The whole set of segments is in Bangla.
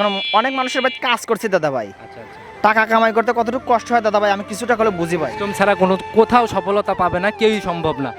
করেন অনেক মানুষের বাড়িতে কাজ করছি দাদা ভাই আচ্ছা আচ্ছা। টাকা কামাই করতে কতটুকু কষ্ট হয় দাদা ভাই আমি কিছুটা হলে বুঝি ভাই। পরিশ্রম ছাড়া কোনো কোথাও সফলতা পাবে না কেউই সম্ভব না।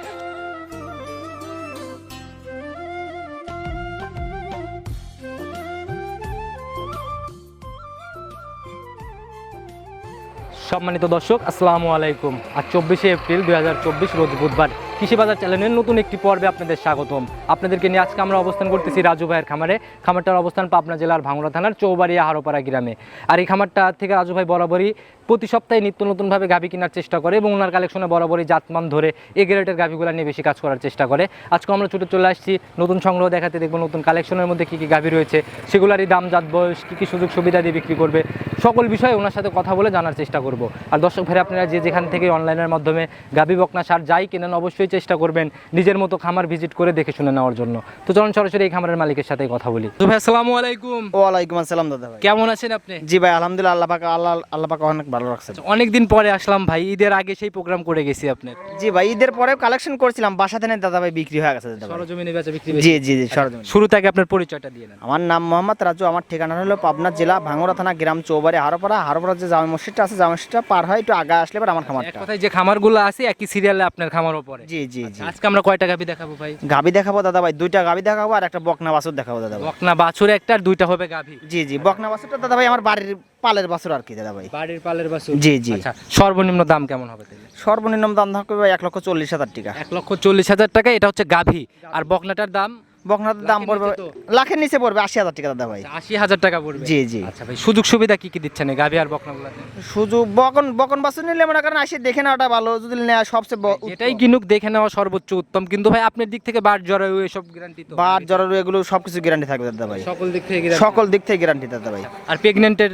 সম্মানিত দর্শক আসসালামু আলাইকুম। আজ চব্বিশে এপ্রিল দুই হাজার চব্বিশ রোজ বুধবার। কৃষি বাজার চ্যানেলের নতুন একটি পর্বে আপনাদের স্বাগতম। আপনাদেরকে নিয়ে আজকে আমরা অবস্থান করতেছি রাজু ভাইয়ের খামারে। খামারটার অবস্থান পাবনা জেলার ভাঙড়া থানার চৌবাড়িয়া হারোপাড়া গ্রামে। আর এই খামারটা থেকে রাজু ভাই বরাবরই প্রতি সপ্তাহে নিত্য নতুনভাবে গাভি কেনার চেষ্টা করে এবং ওনার কালেকশনে বরাবরই জাতমান ধরে এ গ্রেডের গাভিগুলো নিয়ে বেশি কাজ করার চেষ্টা করে। আজকে আমরা ছুটে চলে আসছি, নতুন সংগ্রহ দেখাতে দেখব নতুন কালেকশনের মধ্যে কী কী গাভি রয়েছে, সেগুলারই দাম, জাত, বয়স, কী কী সুযোগ সুবিধা দিয়ে বিক্রি করবে। সকল বিষয়ে ওনার সাথে কথা বলে জানার চেষ্টা করব। আর দর্শক ভাই আপনারা যে যেখান থেকে অনলাইনের মাধ্যমে গাভি বকনা সার যাই কেনেন অবশ্যই চেষ্টা করবেন নিজের মতো খামার ভিজিট করে দেখে শুনে নেওয়ার জন্য। তো চলুন সরাসরি এই খামারের মালিকের সাথে কথা বলি। তো ভাই আসসালামু আলাইকুম। ওয়ালাইকুম আসসালাম দাদা ভাই। কেমন আছেন আপনি? জি ভাই আলহামদুলিল্লাহ আল্লাহ পাক আল্লাহ আল্লাহ পাক অনেক ভালো রাখছেন। অনেকদিন পরে আসলাম ভাই ঈদের আগে সেই প্রোগ্রাম করে গেছি আপনার। জি ভাই ঈদের পরেও কালেকশন করছিলাম বাসা নেই দাদা ভাই বিক্রি হয়ে গেছে দাদা সরজমিনে বেচা বিক্রি জি জি জি সরজমিন। শুরু থেকে আপনার পরিচয়টা দিয়ে নেন। আমার নাম মোহাম্মদ রাজু আমার ঠিকানা হলো পাবনা জেলা ভাঙ্গুড়া থানা গ্রাম চৌবাড়ি। হারোপাড়া হারোপাড়া যে জামা মসজিদটা আছে জামা মসজিদটা পার হয় একটু আগে আসলে এবার আমার এক খামারটা। কথায় যে খামারগুলো আছে একই সিরিয়ালে আপনার খামার পড়ে। জি জি জি। আজকে আমরা কয়টা গাভি দেখাবো ভাই? গাবি দেখাবো দাদা ভাই দুইটা গাবি দেখাবো আর একটা বকনা বাছুর দেখাবো দাদা ভাই। বকনা বাছুর একটা আর দুইটা হবে গাভি। জি জি বকনা বাছুরটা দাদা ভাই আমার বাড়ির পালের বাছুর আর কি দাদা ভাই। বাড়ির পালের বাছুর? জি জি। আচ্ছা সর্বনিম্ন দাম কেমন হবে তাহলে? সর্বনিম্ন দাম থাকবে ভাই এক লক্ষ চল্লিশ হাজার টাকা। এক লক্ষ চল্লিশ হাজার টাকা এটা হচ্ছে গাভি। আর বকনাটার দাম? দাম পড়বে লাখের নিচে পড়বে আশি হাজার টাকা দাদা ভাই। আশি হাজার টাকা পড়বে? জি জি। আচ্ছা ভাই সুযোগ সুবিধা কি কি দিচ্ছেন গাভি আর শুধু বকন বকন বাছুর নিলে মনে করেন আসে দেখে নেওয়াটা ভালো যদি নেওয়া সবচেয়ে এটাই কিনুক দেখে নেওয়া সর্বোচ্চ উত্তম। কিন্তু ভাই আপনার দিক থেকে বাট জরায়ু এসব গ্যারান্টি তো বার জরারু এগুলো সবকিছু গ্যারান্টি থাকবে দাদা ভাই। সকল দিক থেকে সকল দিক থেকে গ্যারান্টি দাদা ভাই। আর প্রেগনেন্টের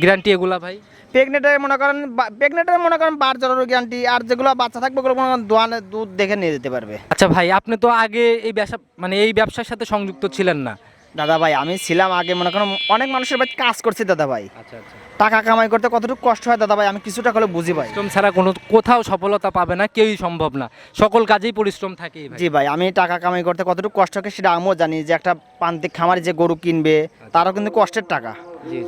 গ্যারান্টি এগুলা ভাই? প্রেগনেন্টের মনে করেন প্রেগনেন্টের মনে করেন বার জরারু গ্যারান্টি আর যেগুলো বাচ্চা থাকবে ওগুলো মনে করেন দোয়ানে দুধ দেখে নিয়ে যেতে পারবে। আচ্ছা ভাই আপনি তো আগে এই ব্যবসা মানে এই ব্যবসার সাথে সংযুক্ত ছিলেন না। দাদা ভাই আমি ছিলাম আগে মনে করেন অনেক মানুষের বাড়িতে কাজ করছি দাদা ভাই। আচ্ছা আচ্ছা। টাকা কামাই করতে কতটুকু কষ্ট হয় দাদা ভাই আমি কিছুটা হলে বুঝি ভাই। পরিশ্রম ছাড়া কোনো কোথাও সফলতা পাবে না কেউই সম্ভব না। সকল কাজেই পরিশ্রম থাকে জি ভাই আমি টাকা কামাই করতে কতটুকু কষ্ট হয় সেটা আমিও জানি যে একটা প্রান্তিক খামারে যে গরু কিনবে তারও কিন্তু কষ্টের টাকা।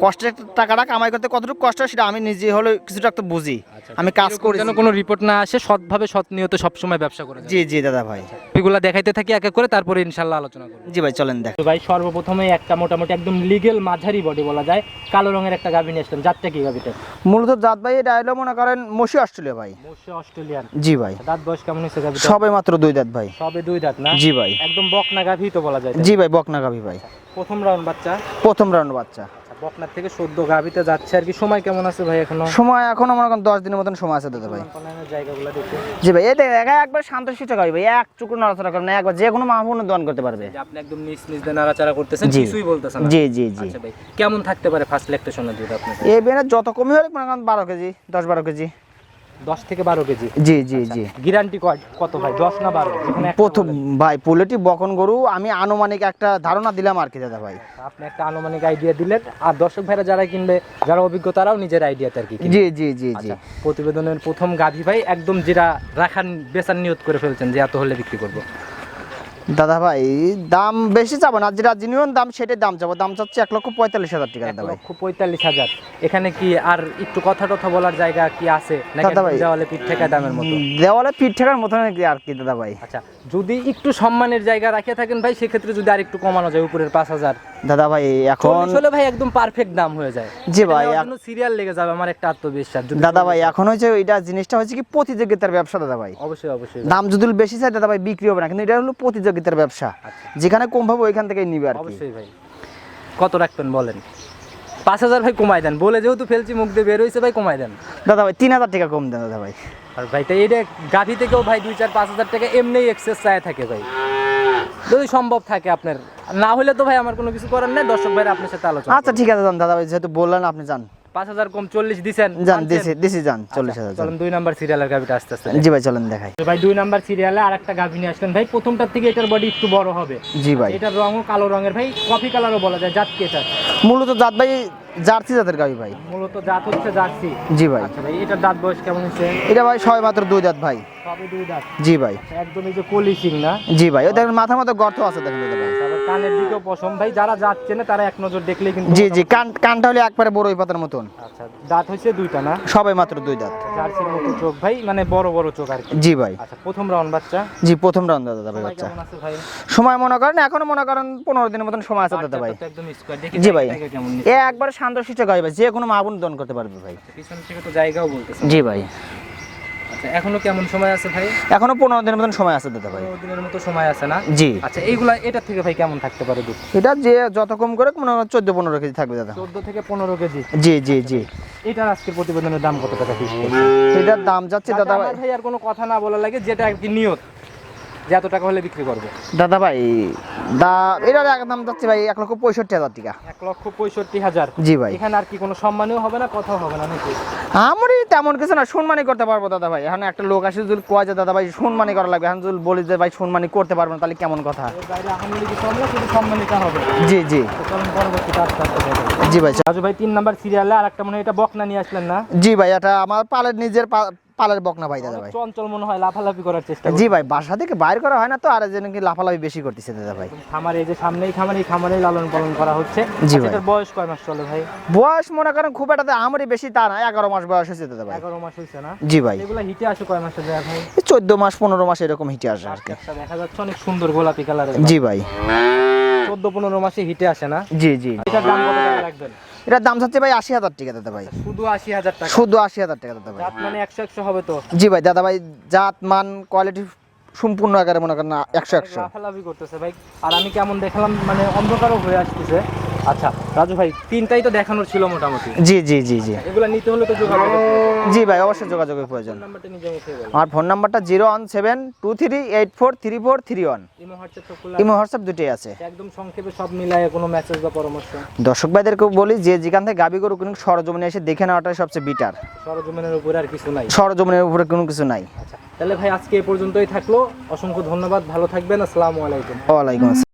কষ্টের টাকাটা কামাই করতে কতটুকু কষ্ট হয় সেটা আমি নিজে হলে কিছুটা একটু বুঝি। আমি কাজ করি যেন কোনো রিপোর্ট না আসে সৎভাবে সৎ নিয়ত সবসময় ব্যবসা করে জি জি দাদা ভাই। এগুলা দেখাইতে থাকি এক এক করে তারপরে ইনশাল্লাহ আলোচনা করব। জি ভাই চলেন দেখ। ভাই সর্বপ্রথমে একটা মোটামুটি একদম লিগেল মাঝারি বডি বলা যায় কালো রঙের একটা গাভী নিয়ে আসলাম। জাতটা কি গাভীটা? মূলত জাত ভাই এটা হলো মনে করেন মসি অস্ট্রেলিয়া ভাই। Moshe Australian. জি ভাই। দাঁত বয়স কেমন হয়েছে গাভীটা সবে মাত্র দুই দাঁত ভাই। সবে দুই দাঁত না? জি ভাই। একদম বকনা গাভী তো বলা যায় জি ভাই বকনা গাভি ভাই। প্রথম রাউন্ড বাচ্চা? প্রথম রাউন্ড বাচ্চা। আচ্ছা বকনার থেকে সদ্য গাভীতে যাচ্ছে আর কি। সময় কেমন আছে ভাই এখনও? সময় এখনও মনে করেন দশ দিনের মতন সময় আছে দাদা ভাই। জায়গাগুলো জি ভাই এই দেখ একবার শান্ত শিষ্ট গাভি ভাই এক চুকুর নড়াচড়া করে না একবার যে কোনো মাহবুন দন করতে পারবে। আপনি একদম নিজ নিজ দিয়ে নাড়াচাড়া করতেছেন। কিছুই বলতেছেন জি জি জি। আচ্ছা ভাই কেমন থাকতে পারে ফার্স্ট ল্যাকটেশনের দুধ আপনার এই বেনা যত কমই হলে মনে করেন বারো কেজি দশ বারো কেজি। দশ থেকে বারো কেজি। জি জি জি। গ্যারান্টি কত ভাই দশ না বারো? প্রথম ভাই পোলেটি বকন গরু আমি আনুমানিক একটা ধারণা দিলাম আর কি দাদা ভাই। আপনি একটা আনুমানিক আইডিয়া দিলেন। আর দর্শক ভাইরা যারা কিনবে যারা অভিজ্ঞ তারাও নিজের আইডিয়াতে আর কি জি জি জি জি। আচ্ছা, প্রতিবেদনের প্রথম গাভী ভাই একদম যেটা রাখার বেচার নিয়ত করে ফেলছেন যে এত হলে বিক্রি করব। দাদা ভাই দাম বেশি যাব না যেটা জিনিয়ন দাম সেটাই দাম যাব দাম চাচ্ছে এক লক্ষ পঁয়তাল্লিশ হাজার টাকা দাদা লক্ষ পঁয়তাল্লিশ হাজার। এখানে কি আর একটু কথা টথা বলার জায়গা কি আছে? দাদা ভাই। দেওয়ালে পিঠ ঠেকা দামের মতো? দেওয়ালে পিঠ ঠেকার মতন আর আর কি দাদা ভাই? আচ্ছা যদি একটু সম্মানের জায়গা রাখিয়ে থাকেন ভাই সেক্ষেত্রে যদি আর একটু কমানো যায় উপরের পাঁচ হাজার। দাদা ভাই এখন হলে ভাই একদম পারফেক্ট দাম হয়ে যায়। জি ভাই, এক- সিরিয়াল লেগে যাবে আমার একটা আত্মবিশ্বাস। দাদা ভাই এখন হচ্ছে এটা জিনিসটা হচ্ছে কি প্রতিযোগিতার ব্যবসা দাদা ভাই। অবশ্যই অবশ্যই। দাম যদি বেশি চাই দাদা ভাই বিক্রি হবে না কিন্তু এটা হলো প্রতিযোগিতার ব্যবসা। যেখানে কম পাবো ওইখান থেকেই নিবে আর অবশ্যই ভাই। কত রাখবেন বলেন? পাঁচ হাজার ভাই কমাই দেন। বলে যেহেতু ফেলছি মুখ দিয়ে বের হয়েছে ভাই কমাই দেন। দাদা ভাই তিন হাজার টাকা কম দেন দাদা ভাই। আর ভাই তাই এটা গাভি থেকেও ভাই দুই চার পাঁচ হাজার টাকা এমনি এক্সেস চায় থাকে ভাই। যদি সম্ভব থাকে আপনার। না হলে তো ভাই আমার কোনো কিছু করার নেই দর্শক ভাই আপনার সাথে আলোচনা আচ্ছা ঠিক আছে যান দাদা ভাই যেহেতু বললেন আপনি যান। পাঁচ হাজার কম চল্লিশ দিছেন যান? দিছি দিছি যান চল্লিশ হাজার চলেন দুই নাম্বার সিরিয়ালের গাভিটা আস্তে আস্তে জি ভাই চলেন দেখাই। ভাই দুই নাম্বার সিরিয়ালে আর একটা গাভি নিয়ে আসলেন। ভাই প্রথমটার থেকে এটার বডি একটু বড় হবে। জি ভাই। এটার রঙও কালো রঙের ভাই কফি কালারও বলা যায় জাতকে এটা মূলত জাত ভাই জার্সি জাতের গাবি ভাই। মূলত জাত হচ্ছে জার্সি? জি ভাই। আচ্ছা ভাই এটার দাঁত বয়স কেমন হচ্ছে? এটা ভাই সবাই মাত্র দুই দাঁত ভাই। সবে দুই দাঁত? জি ভাই। আচ্ছা, একদম এই যে কলি সিং না? জি ভাই ও দেখেন মাথার মধ্যে গর্ত আছে দেখেন ভাই। কানের দিকেও পশম। ভাই যারা যাচ্ছে না তারা এক নজর দেখলেই কিন্তু জি জি কান কানটা হলে একবারে বড়ই পাতার মতন। আচ্ছা দাঁত হচ্ছে দুইটা না? সবাই মাত্র দুই দাঁত। জার্সির মতো চোখ। ভাই মানে বড় বড় চোখ আর কি। জি ভাই। আচ্ছা প্রথম রাউন্ড বাচ্চা? জি প্রথম রাউন্ড দাদা ভাই বাচ্চা। সময় মনে করেন এখনও মনে করেন পনেরো দিনের মতন সময় আছে দাদা ভাই। একদম স্কোয়ার দেখি জি ভাই। এ একবারে শান্ত শিষ্ট গাই ভাই যে কোনো মা বোন দন করতে পারবে ভাই। পিছন থেকে তো জায়গাও বলতেছে জি ভাই। আচ্ছা এখনও কেমন সময় আছে ভাই? এখনও পনেরো দিনের মতন সময় আছে দাদা ভাই। দিনের মতো সময় আছে না? জি। আচ্ছা এইগুলা এটা থেকে ভাই কেমন থাকতে পারে দুধ? এটা যে যত কম করে মনে হয় চোদ্দ পনেরো কেজি থাকবে দাদা। চোদ্দ থেকে পনেরো কেজি? জি জি জি। এটার আজকের প্রতিবেদনের দাম কত টাকা ফিক্স এটার দাম যাচ্ছে দাদা ভাই ভাই আর কোনো কথা না বলা লাগে যেটা আর কি নিয়ত যে এত টাকা হলে বিক্রি করবে। দাদা ভাই দা এটার এক দাম যাচ্ছে ভাই এক লক্ষ পঁয়ষট্টি হাজার টাকা। এক লক্ষ পঁয়ষট্টি হাজার। জি ভাই। এখানে আর কি কোনো সম্মানীয় হবে না কথাও হবে না নাকি? আমারই তেমন কিছু না সম্মানই করতে পারব দাদা ভাই। এখন একটা লোক আসে যদি কোয়া যে দাদা ভাই সম্মানই করা লাগবে। এখন যদি বলি যে ভাই সম্মানই করতে পারব না তাহলে কেমন কথা? সম্মানিত হবে। জি জি। জি ভাই রাজু ভাই তিন নাম্বার সিরিয়ালে আর একটা মনে হয় এটা বকনা নিয়ে আসলেন না? জি ভাই এটা আমার পালের নিজের পালের বকনা ভাই দাদা ভাই। চঞ্চল মনে হয় লাফালাফি করার চেষ্টা জি ভাই বাসা থেকে বাইর করা হয় না তো আর যেন কি লাফালাফি বেশি করতেছে দাদা ভাই। খামারে এই যে সামনেই খামারে এই খামারেই লালন পালন করা হচ্ছে। জি আচ্ছা, ভাই। এটার বয়স কয় মাস চলে ভাই? বয়স মনে করেন খুব একটা আমারই বেশি তা না এগারো মাস বয়স হয়েছে দাদা ভাই। এগারো মাস হয়েছে না? জি ভাই। এগুলা হিটে আসে কয় মাসে যায় ভাই? চোদ্দ মাস পনেরো মাস এরকম হিটে আসে আর কি। দেখা যাচ্ছে অনেক সুন্দর গোলাপি কালারের জি ভাই। চোদ্দ পনেরো মাসে হিটে আসে না? জি জি। এটার দাম কত টাকা রাখবেন এটার দাম চাচ্ছে ভাই আশি হাজার টাকা দাদা ভাই। শুধু আশি হাজার টাকা। শুধু আশি হাজার টাকা দাদা ভাই। জাত মানে একশো একশো হবে তো? জি ভাই দাদা ভাই জাত মান কোয়ালিটি সম্পূর্ণ আকারে মনে করেন একশো একশো। লাফালাফি করতেছে ভাই। আর আমি কেমন দেখলাম মানে অন্ধকারও হয়ে আসতেছে। আচ্ছা রাজু ভাই তিনটাই তো দেখানোর ছিল মোটামুটি। জি জি জি জি। এগুলা নিতে হলে তো যোগাযোগ জি ভাই অবশ্যই যোগাযোগের প্রয়োজন। আমার ফোন নাম্বারটা zero one seven two three eight four three four three one. Imo WhatsApp দুটোই আছে? একদম সংক্ষেপে সব মিলায় কোনো মেসেজ বা পরামর্শ? দর্শক ভাইদেরকেও বলি যে যেখান থেকে গাবি গরু কোনো সরজমিনে এসে দেখে নেওয়াটাই সবচেয়ে বিটার সরজমিনের উপরে আর কিছু নাই। সরজমিনের উপরে কোনো কিছু নাই। আচ্ছা তাহলে ভাই আজকে এ পর্যন্তই থাকল। অসংখ্য ধন্যবাদ ভালো থাকবেন আসসালামু আলাইকুম। ওয়ালাইকুম আসসালাম।